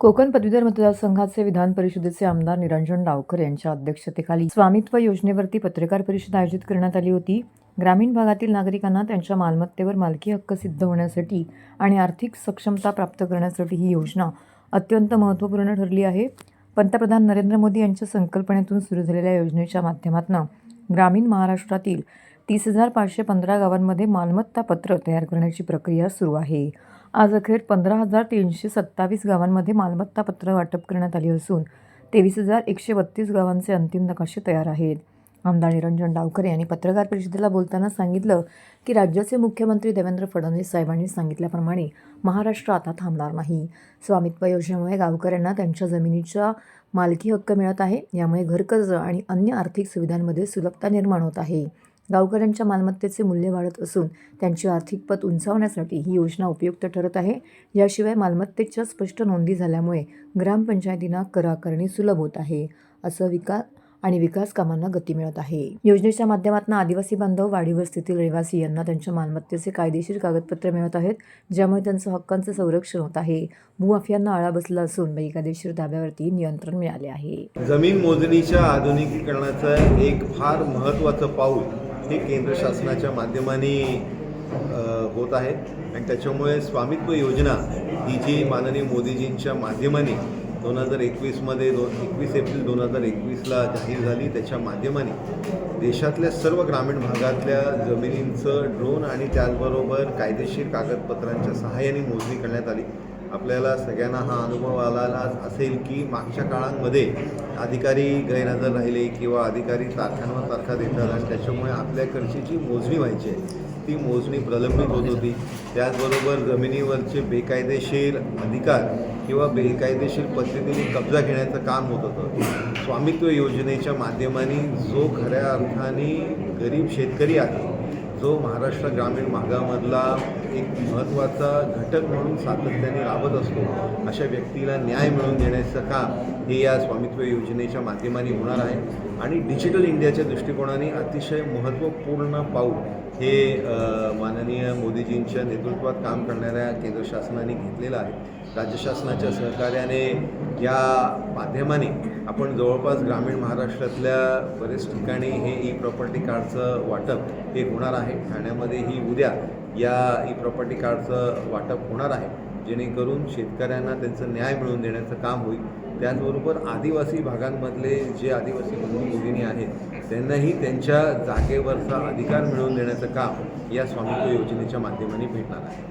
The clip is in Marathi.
कोकण पदवीधर मतदारसंघाचे विधान परिषदेचे आमदार निरंजन डावकर यांच्या अध्यक्षतेखाली स्वामित्व योजनेवरती पत्रकार परिषद आयोजित करण्यात आली होती. ग्रामीण भागातील नागरिकांना त्यांच्या मालमत्तेवर मालकी हक्क सिद्ध होण्यासाठी आणि आर्थिक सक्षमता प्राप्त करण्यासाठी ही योजना अत्यंत महत्त्वपूर्ण ठरली आहे. पंतप्रधान नरेंद्र मोदी यांच्या संकल्पनेतून सुरू झालेल्या योजनेच्या माध्यमातून ग्रामीण महाराष्ट्रातील तीस हजार पाचशे पंधरा गावांमध्ये मालमत्ता पत्र तयार करण्याची प्रक्रिया सुरू आहे. आज अखेर पंधरा हजार तीनशे सत्तावीस गावांमध्ये मालमत्ता पत्र वाटप करण्यात आली असून तेवीस हजार एकशे बत्तीस गावांचे अंतिम नकाशे तयार आहेत. आमदार निरंजन डावकर यांनी पत्रकार परिषदेला बोलताना सांगितलं की राज्याचे मुख्यमंत्री देवेंद्र फडणवीस साहेबांनी सांगितल्याप्रमाणे महाराष्ट्र आता थांबणार नाही. स्वामित्व योजनेमुळे गावकऱ्यांना त्यांच्या जमिनीच्या मालकी हक्क मिळत आहे. यामुळे घरकर्ज आणि अन्य आर्थिक सुविधांमध्ये सुलभता निर्माण होत आहे. गावकऱ्यांच्या मालमत्तेचे मूल्य वाढत असून त्यांची आर्थिक पत उंचावण्यासाठी ही योजना उपयुक्त ठरत आहे. याशिवाय मालमत्तेच्या स्पष्ट नोंदी झाल्यामुळे ग्रामपंचायतींना कर आकारणी सुलभ होत आहे असं विकास आणि विकास कामांना गती मिळत आहे. योजनेच्या माध्यमातून आदिवासी बांधव वाडी स्थितील रहिवासी यांना त्यांच्या मालमत्तेचे कायदेशीर कागदपत्र मिळत आहेत ज्यामुळे त्यांचं हक्कांचं संरक्षण होत आहे. भूमाफियांना आळा बसला असून बेकायदेशीर ताब्यावरती नियंत्रण मिळाले आहे. जमीन मोजणीच्या आधुनिकीकरणाचं एक फार महत्त्वाचं पाऊल हे केंद्र शासनाच्या माध्यमाने होत आहे. आणि त्याच्यामुळे स्वामित्व योजना ही जी माननीय मोदीजींच्या माध्यमाने दोन हजार एकवीसमध्ये दोन एकवीस एप्रिल दोन हजार एकवीसला जाहीर झाली त्याच्या माध्यमाने देशातल्या सर्व ग्रामीण भागातल्या जमिनींचं ड्रोन आणि त्याचबरोबर कायदेशीर कागदपत्रांच्या सहाय्याने मोजणी करण्यात आली. आपल्याला सगळ्यांना हा अनुभव आलेला असेल की मागच्या काळांमध्ये अधिकारी गैरहजर राहिले किंवा अधिकारी तारखांवर तारखा देतात आणि त्याच्यामुळे आपल्याकडची जी मोजणी व्हायची आहे. ती मोजणी प्रलंबित होत होती. त्याचबरोबर जमिनीवरचे बेकायदेशीर अधिकार किंवा बेकायदेशीर पद्धतीने कब्जा घेण्याचं काम होत होतं. स्वामित्व योजनेच्या माध्यमाने जो खऱ्या अर्थाने गरीब शेतकरी आहे जो महाराष्ट्र ग्रामीण भागामधला एक महत्त्वाचा घटक म्हणून सातत्याने राबत असतो अशा व्यक्तीला न्याय मिळवून देण्याचं काम हे या स्वामित्व योजनेच्या माध्यमाने होणार आहे. आणि डिजिटल इंडियाच्या दृष्टिकोनाने अतिशय महत्त्वपूर्ण पाऊल हे माननीय मोदीजींच्या नेतृत्वात काम करणाऱ्या केंद्र शासनाने घेतलेलं आहे. राज्य शासनाच्या सहकार्याने या माध्यमाने आपण जवळपास ग्रामीण महाराष्ट्रातल्या बरेच ठिकाणी हे ई प्रॉपर्टी कार्डचं वाटप हे होणार आहे. आहे. ठाण्यामध्येही उद्या या ई प्रॉपर्टी कार्डचं वाटप होणार आहे. जेणेकरून शेतकऱ्यांना त्यांचं न्याय मिळवून देण्याचं काम होईल. त्याचबरोबर आदिवासी भागांमधले जे आदिवासी बंधू भगिनी आहेत त्यांनाही त्यांच्या जागेवरचा अधिकार मिळवून देण्याचं काम या स्वामित्व योजनेच्या माध्यमाने भेटणार आहे.